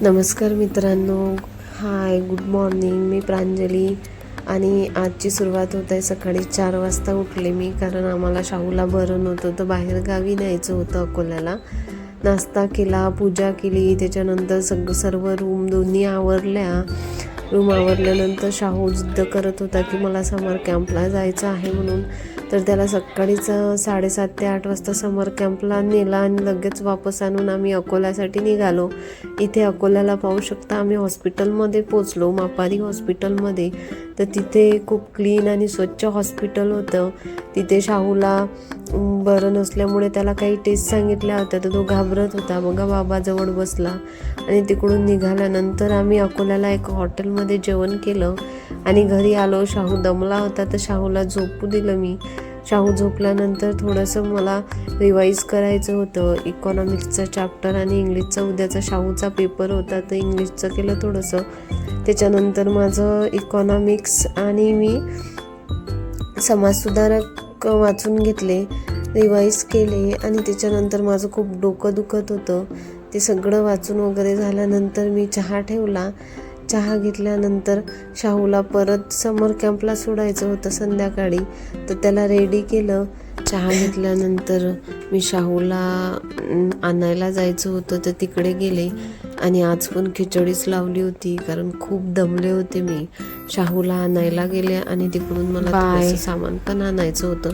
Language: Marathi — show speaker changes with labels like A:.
A: नमस्कार मित्रांनो. हाय गुड मॉर्निंग मी प्रांजली आणि आजची सुरुवात होत आहे सकाळी चार वाजता उठले मी कारण आम्हाला शाहूला बरं नव्हतं तर बाहेर गावी न्यायचं होतं अकोल्याला. नाश्ता केला पूजा केली. त्याच्यानंतर सग सर्व रूम दोन्ही आवरल्या. रूम आवरल्यानंतर शाहू जिद्द करत होता की मला समर कॅम्पला जायचं आहे म्हणून. तर त्याला सकाळीच साडेसात ते आठ वाजता समर कॅम्पला नेला आणि लगेच वापस आणून आम्ही अकोल्यासाठी निघालो. इथे अकोल्याला पाहू शकता आम्ही हॉस्पिटलमध्ये पोचलो मापारी हॉस्पिटलमध्ये तर तिथे खूप क्लीन आणि स्वच्छ हॉस्पिटल होतं. तिथे शाहूला बरं नसल्यामुळे त्याला काही टेस्ट सांगितल्या होत्या तर तो घाबरत होता. बघा बाबाजवळ बसला आणि तिकडून निघाल्यानंतर आम्ही अकोल्याला एक हॉटेल हॉटेलमध्ये जेवण केलं आणि घरी आलो. शाहू दमला होता तर शाहूला झोपू दिलं मी. शाहू झोपल्यानंतर थोडंसं मला रिवाईज करायचं होतं. इकॉनॉमिक्सचं चॅप्टर आणि इंग्लिशचा उद्याचा शाहूचा पेपर होता तर इंग्लिशचं केलं थोडंसं. त्याच्यानंतर माझं इकॉनॉमिक्स आणि मी समाजसुधारक वाचून घेतले रिवाईज केले आणि त्याच्यानंतर माझं खूप डोकं दुखत होतं. ते सगळं वाचून वगैरे झाल्यानंतर मी चहा ठेवला. चहा घेतल्यानंतर शाहूला परत समर कॅम्पला सोडायचं होतं संध्याकाळी. तर त्याला रेडी केलं. चहा घेतल्यानंतर मी शाहूला आणायला जायचं होतं. तर तिकडे गेले आणि आज पण खिचडीच लावली होती कारण खूप दमले होते मी. शाहूला आणायला गेले आणि तिकडून मला सामान पण आणायचं होतं.